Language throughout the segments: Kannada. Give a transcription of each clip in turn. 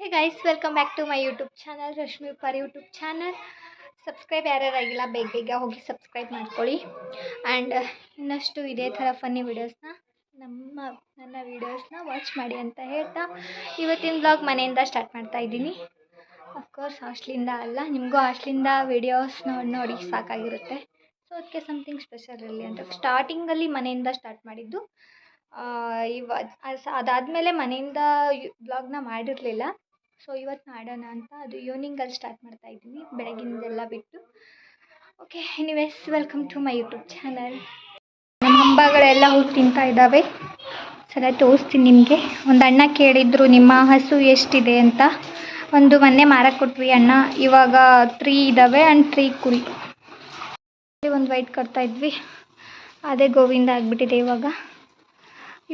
Hey guys welcome back to my YouTube channel Rashmi Uppar YouTube channel subscribe ಯಾರ್ಯಾರು ಆಗಿಲ್ಲ, ಬೇಗ ಬೇಗ ಹೋಗಿ ಸಬ್ಸ್ಕ್ರೈಬ್ ಮಾಡ್ಕೊಳ್ಳಿ. ಆ್ಯಂಡ್ ಇನ್ನಷ್ಟು ಇದೇ ಥರ ಫನ್ನಿ ವೀಡಿಯೋಸ್ನ ನಮ್ಮ, ನನ್ನ ವೀಡಿಯೋಸ್ನ ವಾಚ್ ಮಾಡಿ ಅಂತ ಹೇಳ್ತಾ ಇವತ್ತಿನ ಬ್ಲಾಗ್ ಮನೆಯಿಂದ ಸ್ಟಾರ್ಟ್ ಮಾಡ್ತಾ ಇದ್ದೀನಿ. ಅಫ್ಕೋರ್ಸ್ ಹಾಸ್ಟ್ಲಿಂದ ಅಲ್ಲ, ನಿಮಗೂ ಹಾಸ್ಟ್ಲಿಂದ ವೀಡಿಯೋಸ್ ನೋಡಿ ನೋಡಿ ಸಾಕಾಗಿರುತ್ತೆ. ಸೊ ಅದಕ್ಕೆ ಸಮಥಿಂಗ್ ಸ್ಪೆಷಲ್ ಇರಲಿ ಅಂತ. ಸ್ಟಾರ್ಟಿಂಗಲ್ಲಿ ಮನೆಯಿಂದ ಸ್ಟಾರ್ಟ್ ಮಾಡಿದ್ದು ಇವ ಅದಾದಮೇಲೆ ಮನೆಯಿಂದ ಬ್ಲಾಗ್ನ ಮಾಡಿರಲಿಲ್ಲ. ಸೊ ಇವತ್ತು ಮಾಡೋಣ ಅಂತ ಅದು ಈವ್ನಿಂಗಲ್ಲಿ ಸ್ಟಾರ್ಟ್ ಮಾಡ್ತಾ ಇದ್ದೀನಿ ಬೆಳಗಿನದೆಲ್ಲ ಬಿಟ್ಟು. Okay anyways welcome to my YouTube channel ನಮ್ಮ ಹಂಬಗಳೆಲ್ಲ ಹೋಗಿ ತಿಂತಾ ಇದ್ದಾವೆ. ಸಲ ತೋರಿಸ್ತೀನಿ ನಿಮಗೆ. ಒಂದು ಅಣ್ಣ ಕೇಳಿದ್ರು, ನಿಮ್ಮ ಹಸು ಎಷ್ಟಿದೆ ಅಂತ. ಒಂದು ಮೊನ್ನೆ ಮಾರಕ್ಕೆ ಕೊಟ್ವಿ ಅಣ್ಣ. ಇವಾಗ ತ್ರೀ ಇದ್ದಾವೆ ಆ್ಯಂಡ್ ತ್ರೀ ಕುರಿ. ಒಂದು ವೈಟ್ ಕಟ್ತಾ ಇದ್ವಿ. ಅದೇ ಗೋವಿಂದ ಆಗಿಬಿಟ್ಟಿದೆ ಇವಾಗ.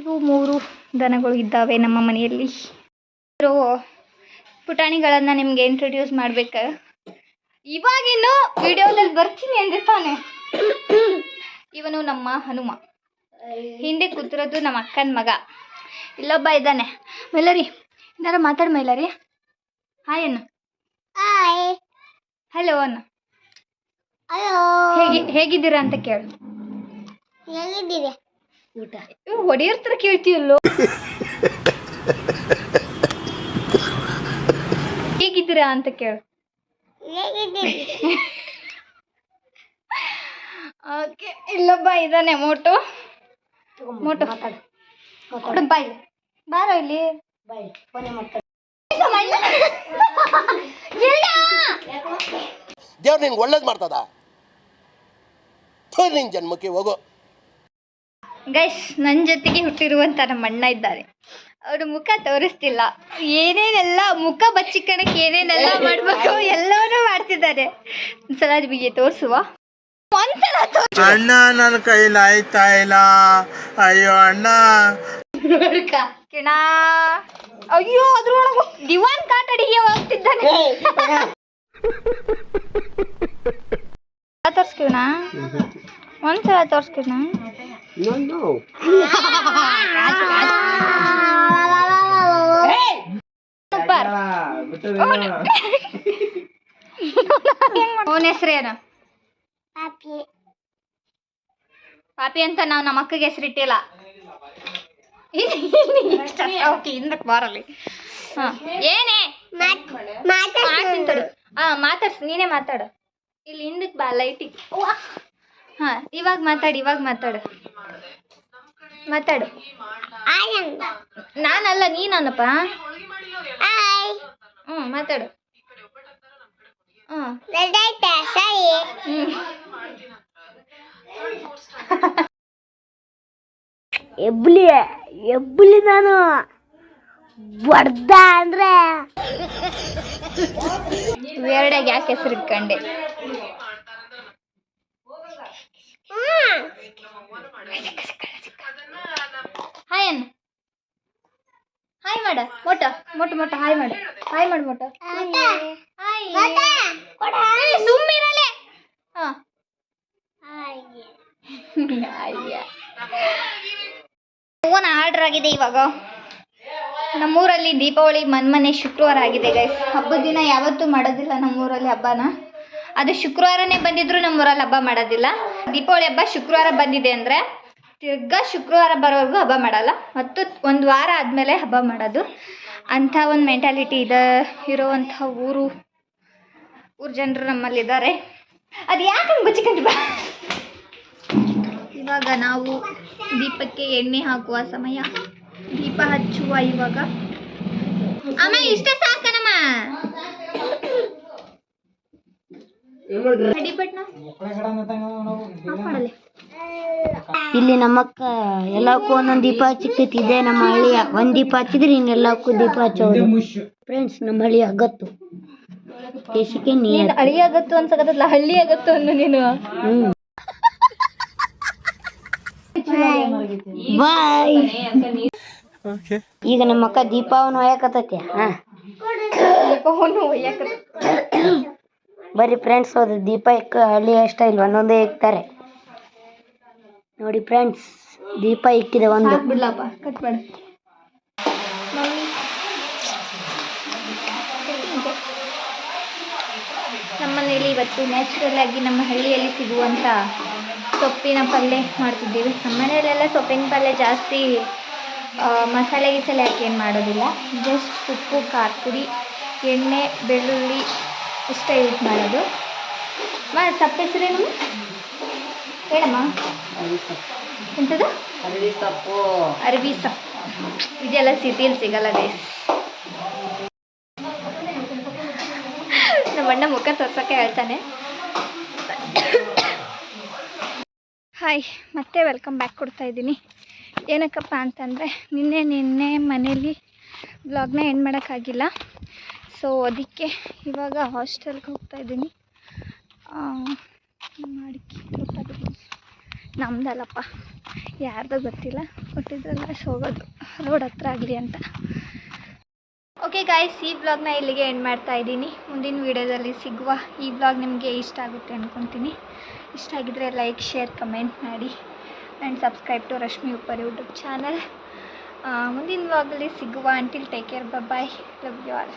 ಇವು ಮೂರು ದನಗಳು ಇದ್ದಾವೆ ನಮ್ಮ ಮನೆಯಲ್ಲಿ. ಪುಟಾಣಿಗಳನ್ನು ನಿಮಗೆ ಇಂಟ್ರೊಡ್ಯೂಸ್ ಮಾಡ್ಬೇಕು. ಇವಾಗಿನ್ನು ವಿಡಿಯೋದಲ್ಲಿ ಬರ್ತೀನಿ ಅಂದೆ ತಾನೆ ಇವನು ನಮ್ಮ ಹನುಮ. ಹಿಂದೆ ಕೂತಿರೋದು ನಮ್ಮ ಅಕ್ಕನ ಮಗ. ಇಲ್ಲೊಬ್ಬ ಇದ್ದಾನೆ. ಮೈಲಾರಿ ಏನಾರ ಮಾತಾಡು ಮೈಲಾರಿ. ಹಾಯ್ ಅಣ್ಣ ಹಾಯ್ ಹಲೋ ಅಣ್ಣ ಹಲೋ ಹೇಗೆ ಹೇಗಿದ್ದೀರಾ ಅಂತ ಕೇಳು. ಹೇಗಿದ್ದೀರಾ? ಊಟ. ಹೊಡೆಯರ್ತರ ಕೇಳ್ತೀಯಲ್ಲೋ. ಹೇಗಿದ್ದೀರಾ ಅಂತ ಕೇಳು ಓಕೆ ಇಲ್ಲೊಬ್ಬ ಇದ್ದಾನೆ ಮೋಟು. ಮೋಟು. ಕೊಡು ಬಾಯ್ ಬಾರೋ ಇಲ್ಲಿ. ಬಾಯ್ ಫೋನ್ ಮಾಡ್ತಾರೆ ದೇವ್ರು ನಿನ್ಗೆ ಒಳ್ಳೇದು ಮಾಡ್ತದ? ನಿನ್ ಜನ್ಮಕ್ಕೆ ಹೋಗು. ಗೈಸ್ ನನ್ನ ಜೊತೆಗೆ ಹುಟ್ಟಿರುವಂತ ನಮ್ಮ ಅಣ್ಣ ಇದ್ದಾರೆ. ಅವರು ಮುಖ ತೋರಿಸ್ತಿಲ್ಲ. ಏನೇನೆಲ್ಲ ಮುಖ ಬಚ್ಚಿಕಣಕ್ಕೆ ಏನೇನೆಲ್ಲ ಮಾಡಬೇಕು ಎಲ್ಲವನ್ನೂ ಮಾಡ್ತಿದ್ದಾರೆ. ಒಂದ್ಸಲ ನಿಮಗೆ ತೋರಿಸುವ? ಒಂದ್ಸಲ ತೋರ್ಸು. ಅಣ್ಣ ನನ್ನ ಕೈಲಿ ಆಯ್ತಾ ಇಲ್ಲ. ಅಯ್ಯೋ ಅಣ್ಣ. ಕಿಣ. ಅಯ್ಯೋ ಅದ್ರೊಳಗ ದಿವಾನ್ ಕಾಟ್ ಅಡಿಗೆ ಹೋಗ್ತಿದ್ದಾನೆ ತೋರ್ಸ್ಕಿಣ ಒಂದ್ಸಲ ತೋರ್ಸ್ಕಿಣ ಸೂಪರ್ ಅವನ ಹೆಸರೇನು ಪಾಪಿ. ಪಾಪಿ ಅಂತ ನಾವು ನಮ್ಮ ಅಕ್ಕಗೆ ಹೆಸರಿಟ್ಟಿಲ್ಲ ಹಿಂದಕ್ಕೆ ಬಾರಲ್ಲಿ. ಹಾಂ. ಏನೇ? ಮಾಡ್ತೀನಿ ತಡಿ ಹಾಂ ಮಾತಾಡ್ಸು ನೀನೇ ಮಾತಾಡು. ಇಲ್ಲಿ ಹಿಂದಕ್ಕೆ ಬಾ ಲೈಟಿಗೆ ಹಾ ಇವಾಗ ಮಾತಾಡು ಇವಾಗ ಮಾತಾಡು. ಮಾತಾಡು. ನಾನಲ್ಲ ನೀನಪ್ಪ ಹ್ಞೂ ಮಾತಾಡು. ಎಬ್ಲಿ ಎಬ್ಲಿ ನಾನು. ಬಡ್ದ ಅಂದ್ರೆ. ಎರಡಾಗಿ ಯಾಕೆ ಹೆಸರು ಇಟ್ಕೊಂಡೆ? ಹಾಯ್ ಅನ್ನ ಹಾಯ್ ಮಾಡ. ಮೊಟ್ಟ ಮೊಟ್ಟ ಮೊಟ್ಟ ಹಾಯ್ ಮಾಡು. ಹಾಯ್ ಮಾಡ್ಬಿಟ್ಟು ಸುಮ್ಮಿರಲೆ ಫೋನ್ ಆರ್ಡರ್ ಆಗಿದೆ ಇವಾಗ. ನಮ್ಮೂರಲ್ಲಿ ದೀಪಾವಳಿ ಮನ್ಮನೆ ಶುಕ್ರವಾರ ಆಗಿದೆ ಗೈಸ್ ಹಬ್ಬದ ದಿನ ಯಾವತ್ತೂ ಮಾಡೋದಿಲ್ಲ ನಮ್ಮೂರಲ್ಲಿ ಹಬ್ಬನ. ಅದು ಶುಕ್ರವಾರನೇ ಬಂದಿದ್ರು ನಮ್ಮೂರಲ್ಲಿ ಹಬ್ಬ ಮಾಡೋದಿಲ್ಲ. ದೀಪಾವಳಿ ಹಬ್ಬ ಶುಕ್ರವಾರ ಬಂದಿದೆ ಅಂದರೆ ತಿರ್ಗಾ ಶುಕ್ರವಾರ ಬರೋವರೆಗೂ ಹಬ್ಬ ಮಾಡಲ್ಲ. ಮತ್ತು ಒಂದು ವಾರ ಆದಮೇಲೆ ಹಬ್ಬ ಮಾಡೋದು. ಅಂಥ ಒಂದು ಮೆಂಟಾಲಿಟಿ ಇದೆ ಇರೋವಂಥ ಊರು ಊರು ಜನರು ನಮ್ಮಲ್ಲಿದ್ದಾರೆ. ಅದು ಯಾಕೆ ಬಚ್ಚಿಕೊಂಡು ಬಾ? ಇವಾಗ ನಾವು ದೀಪಕ್ಕೆ ಎಣ್ಣೆ ಹಾಕುವ ಸಮಯ. ದೀಪ ಹಚ್ಚುವ ಇವಾಗ. ಅಮ್ಮ ಇಷ್ಟ ಸಾಕನಮ್ಮ? ಅಡಿಪಟ್ನ? ಇಲ್ಲಿ ನಮ್ಮಕ್ಕ ಎಲ್ಲಕ್ಕೂ ಒಂದೊಂದು ದೀಪ ಹಚ್ಚಿರ್ತೈತಿ ಇದೆ ನಮ್ಮ ಹಳ್ಳಿಯ. ಒಂದ್ ದೀಪ ಹಚ್ಚಿದ್ರೆ ಇನ್ನೆಲ್ಲಕ್ಕೂ ದೀಪ ಹಚ್ಚೋದು. ಫ್ರೆಂಡ್ಸ್ ನಮ್ಮ ಹಳ್ಳಿ ಅಗತ್ತು. ದೇಶಕ್ಕೆ ನೀರು ನೀನು ಹಳಿ ಆಗತ್ತು ಅನ್ಸಕತ್ತಲ್ಲ ಹಳ್ಳಿ ಆಗತ್ತು ಅನ್ನು ನೀನು. ಹ್ಮ್. ಬಾಯ್. ಈಗ ನಮ್ಮ ಅಕ್ಕ ದೀಪಾವನ್ನ ಒಯ್ಯಾಕತ್ತೈತಿ. ಹಾ. ದೀಪವನ್ನು ಒಯ್ಯಾಕ ಬರ್ರಿ ಫ್ರೆಂಡ್ಸ್ ಅದು ದೀಪ ಇಕ್ಕ ಹಳ್ಳಿ ಅಷ್ಟ ಸ್ಟೈಲ್ ಒಂದೊಂದೇ ಇಕ್ತಾರೆ. ನೋಡಿ ಫ್ರೆಂಡ್ಸ್, ದೀಪ ಇಕ್ಕಿದೆ ಒಂದು. ಬಿಡ್ಲಪ್ಪ ನಮ್ಮನೇಲಿ ಇವತ್ತು ನ್ಯಾಚುರಲ್ ಆಗಿ ನಮ್ಮ ಹಳ್ಳಿಯಲ್ಲಿ ಸಿಗುವಂತ ಸೊಪ್ಪಿನ ಪಲ್ಯ ಮಾಡ್ತಿದ್ದೀವಿ. ನಮ್ಮನೆಯಲ್ಲೆಲ್ಲ ಸೊಪ್ಪಿನ ಪಲ್ಯ ಜಾಸ್ತಿ ಮಸಾಲೆ ಗಿಸಲೆ ಹಾಕಿ ಏನು ಮಾಡೋದಿಲ್ಲ. ಜಸ್ಟ್ ಉಪ್ಪು, ಖಾರ ಪುಡಿ, ಎಣ್ಣೆ, ಬೆಳ್ಳುಳ್ಳಿ ಇಷ್ಟ ಯೂಸ್ ಮಾಡೋದು. ಸಪ್ಪೆಸರೇನು ಹೇಳಮ್ಮ. ಎಂಥದ್ದು ಅರಳಿ ಸೊಪ್ಪು. ಅರವಿ ಸೊಪ್ಪು. ಇದೆಲ್ಲ ಸಿಟಿಯಲ್ಲಿ ಸಿಗಲ್ಲ ಗೈಸ್. ನಮ್ಮ ಅಣ್ಣ ಮುಖ ತೋರ್ಸೋಕ್ಕೆ ಹೇಳ್ತಾನೆ. ಹಾಯ್ ಮತ್ತೆ ವೆಲ್ಕಮ್ ಬ್ಯಾಕ್ ಕೊಡ್ತಾ ಇದ್ದೀನಿ. ಏನಕ್ಕಪ್ಪ ಅಂತಂದರೆ ನಿನ್ನೆ ನಿನ್ನೆ ಮನೇಲಿ ಬ್ಲಾಗ್ನ ಎಂಡ್ ಮಾಡೋಕ್ಕಾಗಿಲ್ಲ. ಸೊ ಅದಕ್ಕೆ ಇವಾಗ ಹಾಸ್ಟೆಲ್ಗೆ ಹೋಗ್ತಾ ಇದ್ದೀನಿ. ಮಾಡಿಕೆ ನಮ್ದಲ್ಲಪ್ಪ. ಯಾರ್ದೋ ಗೊತ್ತಿಲ್ಲ ಕೊಟ್ಟಿದ್ರಲ್ಲ ಹೋಗೋದು ರೋಡ್ ಹತ್ರ ಆಗಲಿ ಅಂತ. ಓಕೆ ಗಾಯ್ಸ್ ಈ ಬ್ಲಾಗ್ನ ಇಲ್ಲಿಗೆ ಎಂಡ್ ಮಾಡ್ತಾ ಇದ್ದೀನಿ. ಮುಂದಿನ ವೀಡಿಯೋದಲ್ಲಿ ಸಿಗುವ ಈ ಬ್ಲಾಗ್ ನಿಮಗೆ ಇಷ್ಟ ಆಗುತ್ತೆ ಅಂದ್ಕೊತೀನಿ ಇಷ್ಟ ಆಗಿದ್ರೆ ಲೈಕ್ ಶೇರ್ ಕಮೆಂಟ್ ಮಾಡಿ. And subscribe to Rashmi Uppar YouTube channel ಮುಂದಿನ ಬ್ಲಾಗಲ್ಲಿ ಸಿಗುವ. Until take care bye love you all